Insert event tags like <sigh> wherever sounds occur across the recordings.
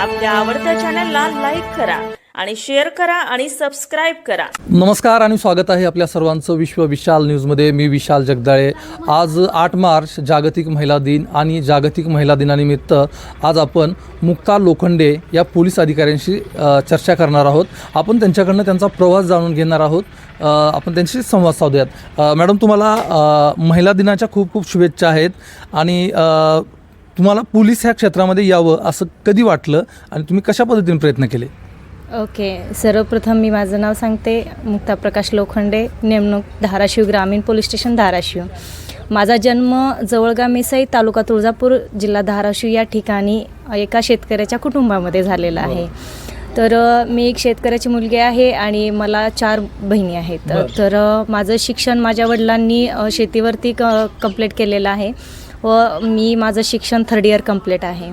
आपल्या आवडत्या चॅनलला लाईक करा आणि शेअर करा आणि सबस्क्राईब करा. नमस्कार आणि स्वागत आहे आपल्या सर्वांचं विश्व विशाल न्यूजमध्ये मी विशाल जगदाळे. आज आठ मार्च जागतिक महिला दिन आणि जागतिक महिला दिनानिमित्त आज आपण मुक्ता लोखंडे या पोलीस अधिकाऱ्यांशी चर्चा करणार आहोत. आपण त्यांच्याकडनं त्यांचा प्रवास जाणून घेणार आहोत. आपण त्यांच्याशी संवाद साधूयात. मॅडम तुम्हाला महिला दिनाच्या खूप खूप शुभेच्छा आहेत आणि तुम्हाला पोलीस ह्या क्षेत्रामध्ये यावं असं कधी वाटलं आणि तुम्ही कशा पद्धतीने प्रयत्न केले? ओके सर्वप्रथम मी माझं नाव सांगते. मुक्ता प्रकाश लोखंडे नेमणूक धाराशिव ग्रामीण पोलीस स्टेशन धाराशिव. माझा जन्म जवळगा मिसई तालुका तुळजापूर जिल्हा धाराशिव या ठिकाणी एका शेतकऱ्याच्या कुटुंबामध्ये झालेला आहे. तर मी एक शेतकऱ्याची मुलगी आहे आणि मला चार बहिणी आहेत. तर माझं शिक्षण माझ्या वडिलांनी शेतीवरती क कंप्लीट केलेलं आहे. व मी माझं शिक्षण थर्ड इयर कंप्लीट आहे.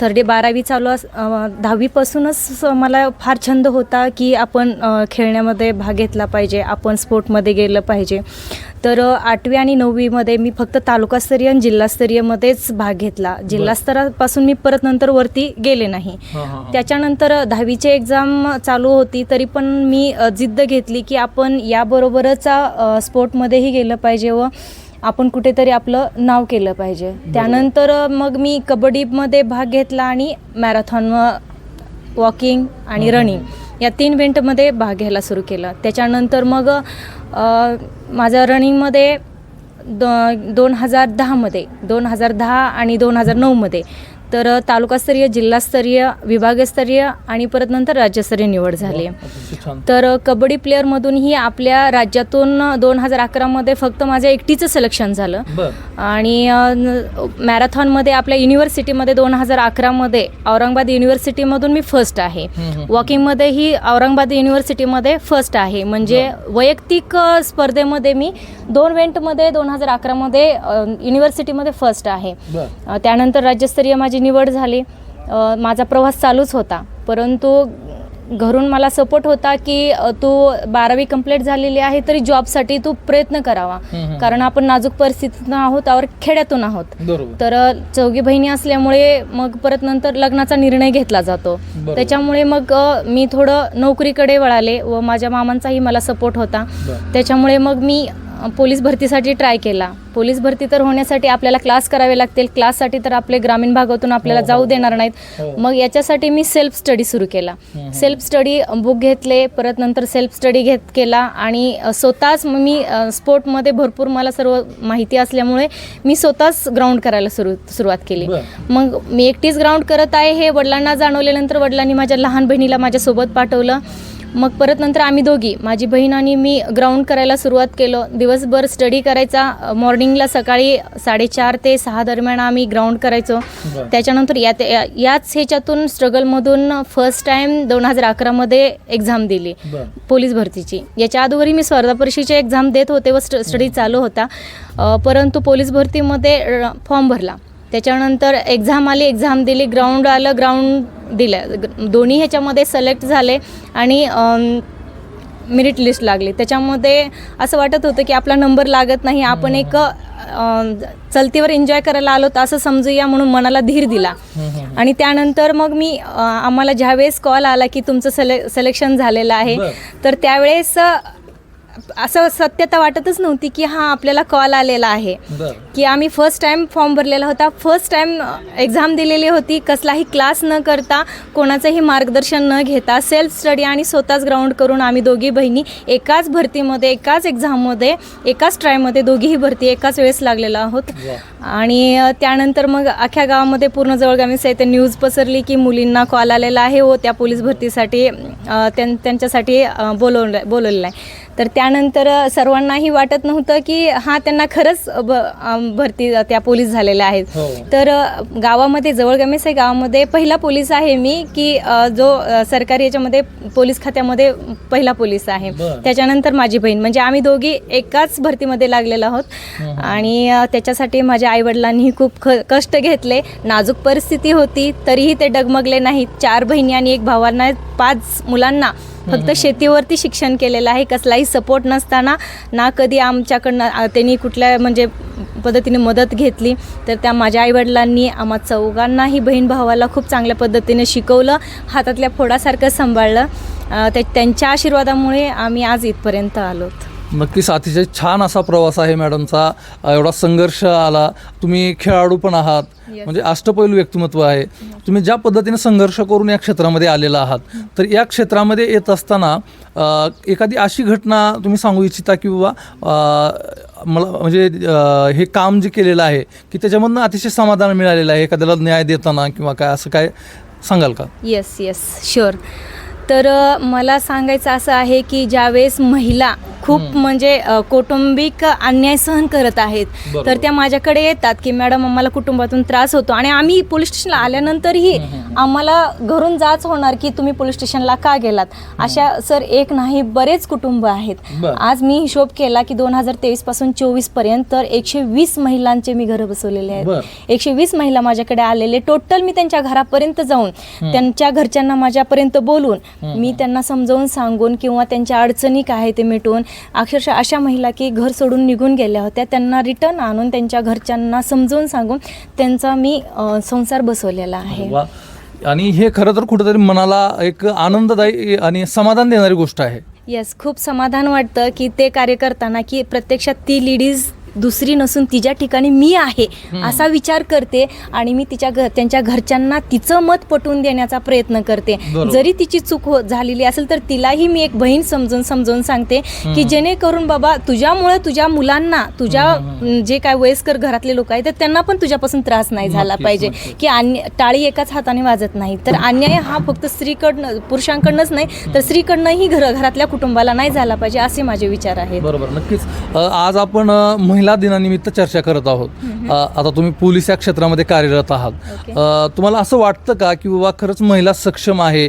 थर्ड डे बारावी चालू अस दहावीपासूनच मला फार छंद होता की आपण खेळण्यामध्ये भाग घेतला पाहिजे आपण स्पोर्टमध्ये गेलं पाहिजे. तर आठवी आणि नववीमध्ये मी फक्त तालुकास्तरीय आणि जिल्हास्तरीयमध्येच भाग घेतला. जिल्हा स्तरापासून मी परत नंतर वरती गेले नाही. त्याच्यानंतर दहावीची एक्झाम चालू होती तरी पण मी जिद्द घेतली की आपण याबरोबरच स्पोर्टमध्येही गेलं पाहिजे व आपण कुठेतरी आपलं नाव केलं पाहिजे. त्यानंतर मग मी कबड्डीमध्ये भाग घेतला आणि मॅरेथॉन वॉकिंग आणि रनिंग या तीन इव्हेंटमध्ये भाग घ्यायला सुरू केलं. त्याच्यानंतर मग अ, माझं रनिंगमध्ये दो दोन हजार दहामध्ये दोन हजार दहा आणि दोन हजार नऊमध्ये तर तालुकास्तरीय जिल्हास्तरीय विभागस्तरीय आणि परत नंतर राज्यस्तरीय निवड झाली. तर कबड्डी प्लेअरमधूनही आपल्या राज्यातून दोन हजार अकरामध्ये फक्त माझं एकटीचं सिलेक्शन झालं. आणि मॅरेथॉनमध्ये आपल्या युनिव्हर्सिटीमध्ये दोन हजार अकरामध्ये औरंगाबाद युनिव्हर्सिटीमधून मी फर्स्ट आहे. वॉकिंगमध्येही औरंगाबाद युनिव्हर्सिटीमध्ये फर्स्ट आहे. म्हणजे वैयक्तिक स्पर्धेमध्ये मी दोन इव्हेंटमध्ये दोन हजार अकरामध्ये युनिव्हर्सिटीमध्ये फर्स्ट आहे. त्यानंतर राज्यस्तरीय माझी निवड झाली. माझा प्रवास चालूच होता. परंतु घरून मला सपोर्ट होता की तू बारावी कंप्लीट झालेली आहे तरी जॉबसाठी तू प्रयत्न करावा. कारण आपण नाजूक परिस्थितीतून आहोत और खेड्यातून आहोत. तर चौघी बहिणी असल्यामुळे मग परत नंतर लग्नाचा निर्णय घेतला जातो. त्याच्यामुळे मग मी थोडं नोकरीकडे वळाले व माझ्या मामांचाही मला सपोर्ट होता. त्याच्यामुळे मग मी पोलीस भरतीसाठी ट्राय केला. पोलीस भरती तर होण्यासाठी आपल्याला क्लास करावे लागतील. क्लाससाठी तर आपले ग्रामीण भागातून आपल्याला हो, जाऊ हो, देणार हो. नाहीत मग याच्यासाठी मी सेल्फ स्टडी सुरू केला. सेल्फ स्टडी बुक घेतले परत नंतर सेल्फ स्टडी घेत केला आणि स्वतःच मग मी स्पोर्टमध्ये भरपूर मला सर्व माहिती असल्यामुळे मी स्वतःच ग्राउंड करायला सुरू सुरुवात केली. मग मी एकटीच ग्राउंड करत आहे हे वडिलांना जाणवल्यानंतर वडिलांनी माझ्या लहान बहिणीला माझ्यासोबत पाठवलं. मग परत नंतर आम्ही दोघी माझी बहीण आणि मी ग्राउंड करायला सुरुवात केलं. दिवसभर स्टडी करायचा मॉर्निंगला सकाळी साडेचार ते सहा दरम्यान आम्ही ग्राउंड करायचो. त्याच्यानंतर यात या- याच ह्याच्यातून स्ट्रगलमधून फर्स्ट टाईम दोन हजार अकरामध्ये एक्झाम दिली. पोलीस भरतीची. याच्या अगोदरही मी स्पर्धा परीक्षेची एक्झाम देत होते व स्ट स्टडी चालू होता. परंतु पोलीस भरतीमध्ये फॉर्म भरला. त्याच्यानंतर एक्झाम आली एक्झाम दिली ग्राउंड आलं ग्राउंड दिलं. दोन्ही ह्याच्यामध्ये सिलेक्ट झाले आणि मेरिट लिस्ट लागली. त्याच्यामध्ये असं वाटत होतं की आपला नंबर लागत नाही आपण एक चलतीवर एन्जॉय करायला आलो तर असं समजूया म्हणून मनाला धीर दिला. आणि त्यानंतर मग मी आम्हाला ज्यावेळेस कॉल आला की तुमचं सिले सिलेक्शन झालेलं आहे. तर त्यावेळेस असं सत्यता वाटतच नव्हती की हां आपल्याला कॉल आलेला आहे. की आम्ही फर्स्ट टाईम फॉर्म भरलेला होता. फर्स्ट टाईम एक्झाम दिलेली होती. कसलाही क्लास न करता कोणाचंही मार्गदर्शन न घेता सेल्फ स्टडी आणि स्वतःच ग्राउंड करून आम्ही दोघी बहिणी एकाच भरतीमध्ये एकाच एक्झाममध्ये एकाच ट्रायमध्ये दोघीही भरती एकाच वेळेस लागलेलो आहोत. आणि त्यानंतर मग अख्ख्या गावामध्ये पूर्ण जवळगामी साहित्य न्यूज पसरली की मुलींना कॉल आलेला आहे. व त्या पोलीस भरतीसाठी त्यांच्यासाठी बोलवलं बोलवलेलं आहे. तर त्यानंतर सर्वांनाही वाटत नव्हतं की हां त्यांना खरंच भरती त्या पोलीस झालेल्या आहेत. हो. तर गावामध्ये जवळगमेस आहे गावामध्ये पहिला पोलीस आहे मी की जो सरकारी याच्यामध्ये पोलीस खात्यामध्ये पहिला पोलीस आहे. त्याच्यानंतर माझी बहीण. म्हणजे आम्ही दोघी एकाच भरतीमध्ये लागलेलो आहोत. आणि त्याच्यासाठी माझ्या आईवडिलांनी खूप कष्ट घेतले. नाजूक परिस्थिती होती तरीही ते डगमगले नाहीत. चार बहिणी आणि एक भावांना पाच मुलांना फक्त शेतीवरती शिक्षण केलेलं आहे कसलाही सपोर्ट नसताना ना कधी आमच्याकडनं त्यांनी कुठल्या म्हणजे पद्धतीने मदत घेतली तर त्या माझ्या आईवडिलांनी आम्हा चौघांनाही बहीण भावाला खूप चांगल्या पद्धतीने शिकवलं हातातल्या फोडासारखं सांभाळलं. त्या त्यांच्या आशीर्वादामुळे आम्ही आज इथपर्यंत आलोत. नक्कीच अतिशय छान असा प्रवास आहे मॅडमचा. एवढा संघर्ष आला. तुम्ही खेळाडू पण आहात. म्हणजे अष्टपैलू व्यक्तिमत्व आहे. तुम्ही ज्या पद्धतीने संघर्ष करून या क्षेत्रामध्ये आलेला आहात तर या क्षेत्रामध्ये येत असताना एखादी अशी घटना तुम्ही सांगू इच्छिता की बाबा मला म्हणजे हे काम जे केलेलं आहे की त्याच्यामधनं अतिशय समाधान मिळालेलं आहे एखाद्याला न्याय देताना किंवा काय असं काय सांगाल का? येस येस शुअर तर मला सांगायचं असं आहे की ज्यावेळेस महिला खूप म्हणजे अ, कौटुंबिक अन्याय सहन करत आहेत. बरोबर. तर त्या माझ्याकडे येतात की मॅडम आम्हाला कुटुंबातून त्रास होतो आणि आम्ही पोलीस स्टेशनला आल्यानंतरही आम्हाला घरून जाच होणार की तुम्ही पोलीस स्टेशनला का गेलात? अशा सर एक नाही बरेच कुटुंब आहेत. बरं. आज मी हिशोब केला की दोन हजार तेवीसपासून चोवीसपर्यंत तर एकशे वीस महिलांचे मी घरं बसवलेले बरं. आहेत. एकशे वीस महिला माझ्याकडे आलेले. टोटल मी त्यांच्या घरापर्यंत जाऊन त्यांच्या घरच्यांना माझ्यापर्यंत बोलून मी त्यांना समजावून सांगून किंवा त्यांच्या अडचणी काय आहे ते मिटवून अक्षरशः अशा महिला की घर सोडून निघून गेल्या होत्या. त्यांना रिटर्न आणून त्यांच्या घरच्यांना समजावून सांगून त्यांचा मी संसार बसवलेला आहे. आणि हे खरं तर कुठेतरी मनाला एक आनंददायी आणि समाधान देणारी गोष्ट आहे. येस खूप समाधान वाटतं की ते कार्य करताना की प्रत्यक्षात ती लेडीज दुसरी नसून तिच्या ठिकाणी मी आहे असा विचार करते आणि मी तिच्या घर त्यांच्या घरच्यांना तिचं मत पटवून देण्याचा प्रयत्न करते. जरी तिची चूक हो झालेली असेल तर तिलाही मी एक बहीण समजून समजून सांगते की जेणेकरून बाबा तुझ्यामुळे तुझ्या मुलांना तुझ्या जे काय वयस्कर घरातले लोक आहेत तर त्यांना पण तुझ्यापासून त्रास नाही झाला पाहिजे. की अन्य टाळी एकाच हाताने वाजत नाही. तर अन्याय हा फक्त स्त्रीकडनं पुरुषांकडनंच नाही तर स्त्रीकडनंही घर घरातल्या कुटुंबाला नाही झाला पाहिजे असे माझे विचार आहेत. बरोबर नक्कीच. आज आपण महिला दिनानिमित्त चर्चा करत आहोत. आता तुम्ही पोलीस या क्षेत्रामध्ये कार्यरत आहात. तुम्हाला असं वाटतं का की बाबा खरंच महिला सक्षम आहे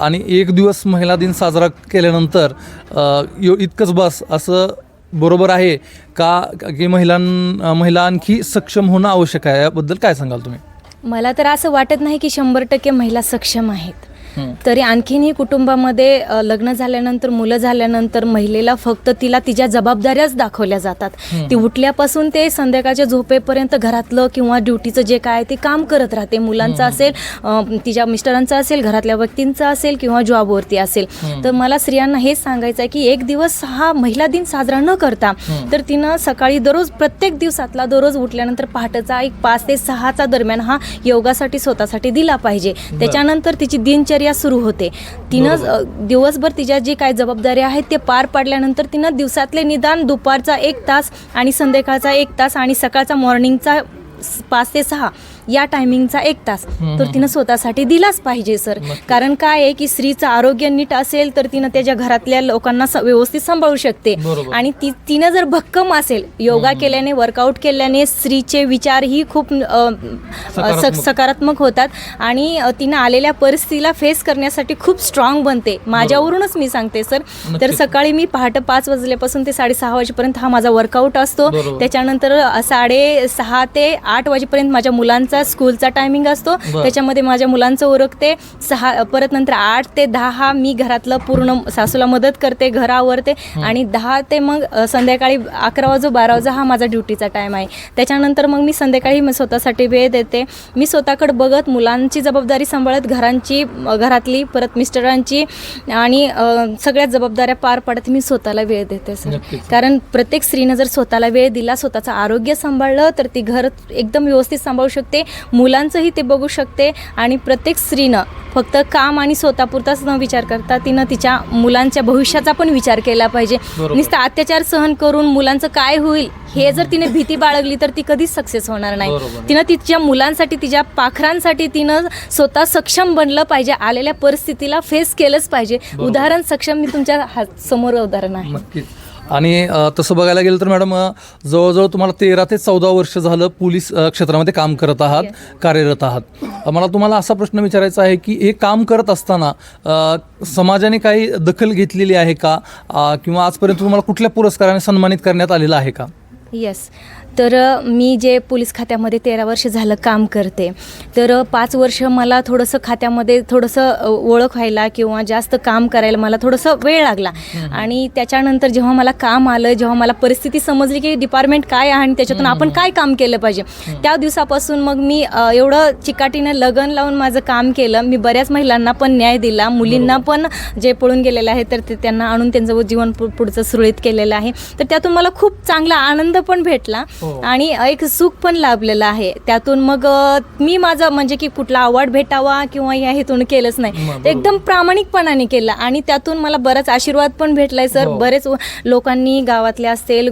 आणि एक दिवस महिला दिन साजरा केल्यानंतर यो- इतकंच बस असं बरोबर आहे का की महिलां महिला आणखी सक्षम होणं आवश्यक आहे? याबद्दल काय सांगाल तुम्ही? मला तर असं वाटत नाही की शंभर टक्के महिला सक्षम आहेत. तरी आणखीनही कुटुंबामध्ये लग्न झाल्यानंतर मुलं झाल्यानंतर महिलेला फक्त तिला तिच्या जबाबदाऱ्याच दाखवल्या जातात. ती उठल्यापासून ते संध्याकाळच्या झोपेपर्यंत घरातलं किंवा ड्युटीचं जे काय ते काम करत राहते. मुलांचं असेल तिच्या मिस्टरांचं असेल घरातल्या व्यक्तींचं असेल किंवा जॉबवरती असेल. तर मला स्त्रियांना हेच सांगायचं आहे की एक दिवस हा महिला दिन साजरा न करता तर तिनं सकाळी दररोज प्रत्येक दिवसातला दररोज उठल्यानंतर पहाटेचा एक पाच ते सहाचा दरम्यान हा योगासाठी स्वतःसाठी दिला पाहिजे. त्याच्यानंतर तिची दिनचर्या सुरू होते. तिनं दिवसभर तिच्या जी काय जबाबदाऱ्या आहेत ते पार पाडल्यानंतर तिनं दिवसातले निदान दुपारचा एक तास आणि संध्याकाळचा एक तास आणि सकाळचा मॉर्निंगचा पाच ते सहा या टायमिंगचा एक तास. तर तिनं स्वतःसाठी दिलाच पाहिजे सर. कारण काय आहे की स्त्रीचं आरोग्य नीट असेल तर तिनं त्याच्या घरातल्या लोकांना स- व्यवस्थित सांभाळू शकते. आणि ती तिनं जर भक्कम असेल योगा केल्याने वर्कआउट केल्याने स्त्रीचे विचारही खूप अ, अ, सकारात्मक. सक- सकारात्मक होतात. आणि तिनं आलेल्या परिस्थितीला फेस करण्यासाठी खूप स्ट्रॉंग बनते. माझ्यावरूनच मी सांगते सर. तर. सकाळी मी पहाटे पाच वाजल्यापासून ते साडेसहा वाजेपर्यंत हा माझा वर्कआउट असतो. त्याच्यानंतर साडे सहा ते आठ वाजेपर्यंत माझ्या मुलांचा स्कूलचा टायमिंग असतो. त्याच्यामध्ये माझ्या मुलांचं उरकते सहा परत नंतर आठ ते दहा मी घरातलं पूर्ण सासूला मदत करते घर आवरते आणि दहा ते मग संध्याकाळी अकरा वाजू बारा वाजू हा माझा ड्युटीचा टाईम आहे. त्याच्यानंतर मग मी संध्याकाळी मी स्वतःसाठी वेळ देते. मी स्वतःकडे बघत मुलांची जबाबदारी सांभाळत घरांची घरातली परत मिस्टरांची आणि सगळ्या जबाबदाऱ्या पार पाडत मी स्वतःला वेळ देते सर. कारण प्रत्येक स्त्रीनं जर स्वतःला वेळ दिला स्वतःचं आरोग्य सांभाळलं तर ती घर एकदम व्यवस्थित सांभाळू शकते. मुलांचंही ते बघू शकते आणि प्रत्येक स्त्रीनं फक्त काम आणि स्वतःपुरताच न विचार करता तिनं तिच्या मुलांच्या भविष्याचा पण विचार केला पाहिजे. नुसतं अत्याचार सहन करून मुलांचं काय होईल हे जर तिने भीती बाळगली तर ती कधीच सक्सेस होणार नाही. तिनं तिच्या मुलांसाठी तिच्या पाखरांसाठी तिनं स्वतः सक्षम बनलं पाहिजे आलेल्या परिस्थितीला फेस केलंच पाहिजे. उदाहरण सक्षम मी तुमच्या हात समोर उदाहरण आहे. आणि तसं बघायला गेलं तर मॅडम जवळजवळ तुम्हाला तेरा ते चौदा वर्ष झालं पोलीस क्षेत्रामध्ये काम करत आहात कार्यरत आहात. मला तुम्हाला असा प्रश्न विचारायचा आहे की हे काम करत असताना समाजाने काही दखल घेतलेली आहे का? किंवा आजपर्यंत तुम्हाला कुठल्या पुरस्काराने सन्मानित करण्यात आलेलं आहे का? येस तर मी जे पोलीस खात्यामध्ये तेरा वर्ष झालं काम करते. तर पाच वर्ष मला थोडंसं खात्यामध्ये थोडंसं ओळख व्हायला किंवा जास्त काम करायला मला थोडंसं वेळ लागला. आणि त्याच्यानंतर जेव्हा मला काम आलं जेव्हा मला परिस्थिती समजली की डिपार्टमेंट काय आहे आणि त्याच्यातून आपण काय काम केलं पाहिजे त्या दिवसापासून मग मी एवढं चिकाटीनं लगन लावून माझं काम केलं. मी बऱ्याच महिलांना पण न्याय दिला. मुलींना पण जे पळून गेलेले आहेत तर ते त्यांना आणून त्यांचं जीवन पुढचं सुरळीत केलेलं आहे. तर त्यातून मला खूप चांगला आनंद पण भेटला. आणि एक सुख पण लाभलेलं आहे. त्यातून मग मी माझं म्हणजे की कुठला अवॉर्ड भेटावा किंवा या हेतून केलंच नाही. एकदम प्रामाणिकपणाने केलं आणि त्यातून मला बराच आशीर्वाद पण भेटलाय सर. हो. बरेच लोकांनी गावातले असतील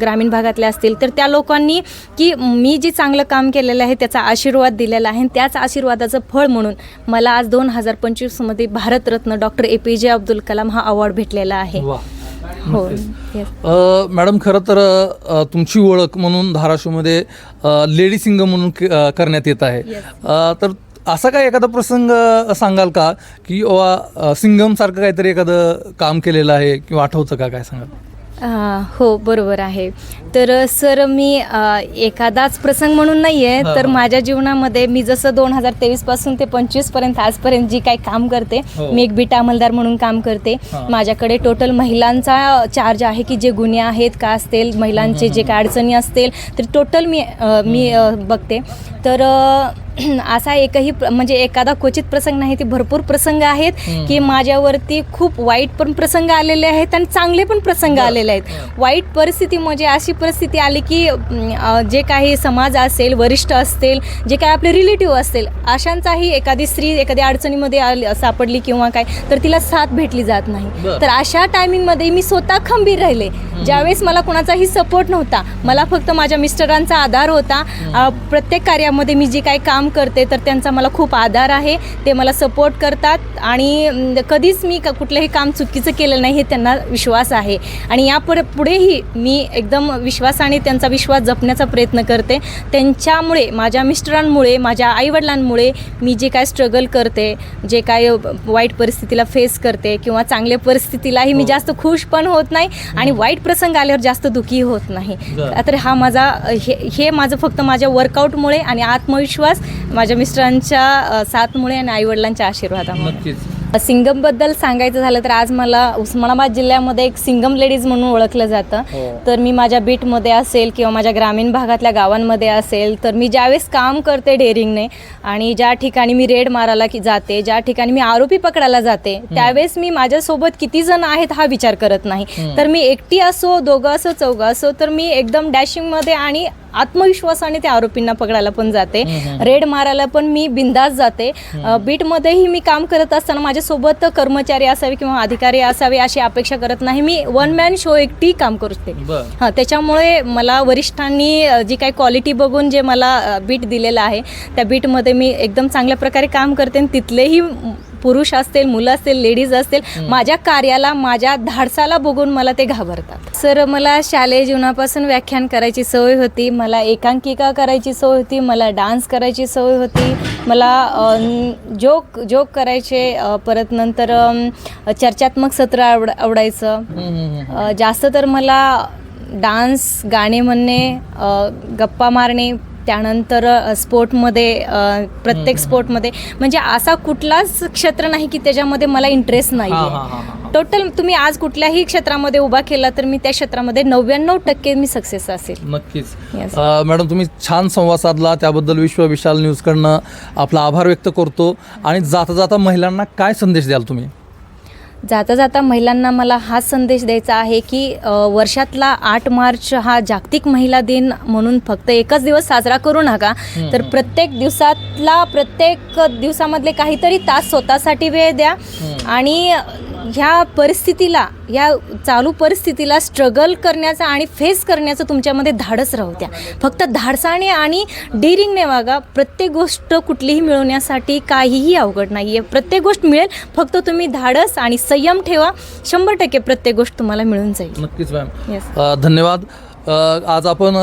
ग्रामीण भागातले असतील तर त्या लोकांनी की मी जे चांगलं काम केलेलं आहे त्याचा आशीर्वाद दिलेला आहे. आणि त्याच आशीर्वादाचं फळ म्हणून मला आज दोन हजार पंचवीसमध्ये भारतरत्न डॉक्टर ए पी जे अब्दुल कलाम हा अवॉर्ड भेटलेला आहे. हो. Yes. अ, मॅडम खरं तर अ, तुमची ओळख म्हणून धाराशिवमध्ये अ, लेडी सिंगम म्हणून के- अ, करण्यात येत आहे. अ, तर असा काय एखादा प्रसंग अ, सांगाल का? की अ, सिंगम सारखं काहीतरी एखादं काम केलेलं आहे किंवा आठवतं का? काय सांगाल? अ, हो बरोबर आहे. तर सर मी अ, एखादाच प्रसंग म्हणून नाही आहे हा, तर हा. माझ्या जीवनामध्ये मी जसं दोन हजार तेवीसपासून ते पंचवीसपर्यंत आजपर्यंत जी काही काम करते हो. मी एक बीटा अंमलदार म्हणून काम करते हा. माझ्याकडे टोटल महिलांचा चार्ज आहे की जे गुन्हे आहेत का असतील महिलांचे जे काय अडचणी असतील तर टोटल मी अ, मी अ, बघते तर अ, <clears throat> असा एकही प्र- म्हणजे एखादा क्वचित प्रसंग नाही ते भरपूर प्रसंग आहेत हम्म. की माझ्यावरती खूप वाईट पण प्रसंग आलेले आहेत आणि चांगले पण प्रसंग बरं. आलेले आहेत वाईट परिस्थिती म्हणजे अशी परिस्थिती आली की जे काही समाज असेल वरिष्ठ असतील जे काही आपले रिलेटिव्ह असतील अशांचाही एखादी स्त्री एखाद्या अडचणीमध्ये आली सापडली किंवा काय तर तिला साथ भेटली जात नाही. तर अशा टायमिंगमध्ये मी स्वतः खंबीर राहिले. ज्यावेळेस मला कोणाचाही सपोर्ट नव्हता मला फक्त माझ्या मिस्टरांचा आधार होता. प्रत्येक कार्यामध्ये मी जे काही काम करते तर त्यांचा मला खूप आधार आहे. ते मला सपोर्ट करतात आणि कधीच मी कुठलंही काम चुकीचं केलं नाही हे त्यांना विश्वास आहे. आणि या पुढे पुढेही मी एकदम विश्वासाने त्यांचा विश्वास जपण्याचा प्रयत्न करते. त्यांच्यामुळे माझ्या मिस्टरांमुळे माझ्या आईवडिलांमुळे मी जे काय स्ट्रगल करते जे काय वाईट परिस्थितीला फेस करते किंवा चांगल्या परिस्थितीलाही मी हो. जास्त खुश पण होत नाही आणि वाईट प्रसंग आल्यावर जास्त दुःखी होत नाही. तर हा माझा हे हे माझं फक्त माझ्या वर्कआउटमुळे आणि आत्मविश्वास माझ्या मिस्टरांच्या साथमुळे आणि आईवडिलांच्या आशीर्वादामुळे. नक्कीच. सिंगमबद्दल सांगायचं झालं तर आज मला उस्मानाबाद जिल्ह्यामध्ये एक सिंगम लेडीज म्हणून ओळखलं जातं हो. तर मी माझ्या बीटमध्ये असेल किंवा माझ्या ग्रामीण भागातल्या गावांमध्ये असेल तर मी ज्यावेळेस काम करते डेअरिंगने आणि ज्या ठिकाणी मी रेड मारायला की जाते ज्या ठिकाणी मी आरोपी पकडायला जाते त्यावेळेस मी माझ्यासोबत किती जण आहेत हा विचार करत नाही. तर मी एकटी असो दोघं असो चौघं असो तर मी एकदम डॅशिंगमध्ये आणि आत्मविश्वासाने त्या आरोपींना पकडायला पण जाते. रेड मारायला पण मी बिंदास जाते. बीटमध्येही मी काम करत असताना माझ्यासोबत कर्मचारी असावे किंवा अधिकारी असावे अशी अपेक्षा करत नाही. मी वन मॅन शो एकटी काम करते. हां त्याच्यामुळे मला वरिष्ठांनी जी काही क्वालिटी बघून जे मला बीट दिलेलं आहे त्या बीटमध्ये मी एकदम चांगल्या प्रकारे काम करते आणि तिथलेही पुरुष असतील मुलं असतील लेडीज असतील माझ्या कार्याला माझ्या धाडसाला बघून मला ते घाबरतात. सर मला शालेय जीवनापासून व्याख्यान करायची सवय होती मला एकांकिका करायची सवय होती मला डान्स करायची सवय होती मला जोक जोक करायचे परत नंतर चर्चात्मक सत्र आवड आवडायचं. जास्त तर मला डान्स गाणे म्हणणे गप्पा मारणे त्यानंतर स्पोर्टमध्ये प्रत्येक स्पोर्टमध्ये म्हणजे असा कुठलाच क्षेत्र नाही की त्याच्यामध्ये मला इंटरेस्ट नाही टोटल तुम्ही आज कुठल्याही क्षेत्रामध्ये उभा केला तर मी त्या क्षेत्रामध्ये नव्याण्णव टक्के मी सक्सेस असेल. नक्कीच. मॅडम तुम्ही छान संवाद साधला. त्याबद्दल विश्व विशाल न्यूजकडनं आपला आभार व्यक्त करतो. आणि जाता जाता महिलांना काय संदेश द्याल तुम्ही? जाता जाता महिलांना मला हा संदेश द्यायचा आहे की वर्षातला आठ मार्च हा जागतिक महिला दिन म्हणून फक्त एकच दिवस साजरा करू नका. तर प्रत्येक दिवसातला प्रत्येक दिवसामधले काहीतरी तास स्वतःसाठी वेळ द्या. आणि ह्या परिस्थितीला ह्या चालू परिस्थितीला स्ट्रगल करण्याचा आणि फेस करण्याचं तुमच्यामध्ये धाडस राहू द्या फक्त धाडसाने आणि डेअरिंगने वागा. प्रत्येक गोष्ट कुठलीही मिळवण्यासाठी काहीही अवघड नाही आहे प्रत्येक गोष्ट मिळेल फक्त तुम्ही धाडस आणि संयम ठेवा. शंभर टक्के प्रत्येक गोष्ट तुम्हाला मिळून जाईल. नक्कीच मॅम धन्यवाद. आज आपण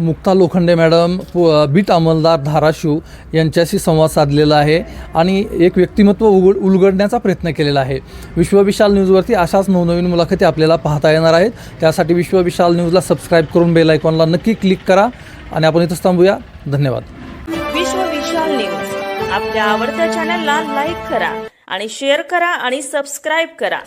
मुक्ता लोखंडे मॅडम पु बीट अंमलदार धाराशिव यांच्याशी संवाद साधलेला आहे आणि एक व्यक्तिमत्व उघड उलगडण्याचा प्रयत्न केलेला आहे. विश्वविशाल न्यूजवरती अशाच नवनवीन मुलाखती आपल्याला पाहता येणार आहेत. त्यासाठी विश्वविशाल न्यूजला सबस्क्राईब करून बेल आयकॉनला नक्की क्लिक करा आणि आपण इथंच थांबूया. धन्यवाद. विश्वविशाल न्यूज. आपल्या आवडत्या चॅनलला लाईक करा आणि शेअर करा आणि सबस्क्राईब करा.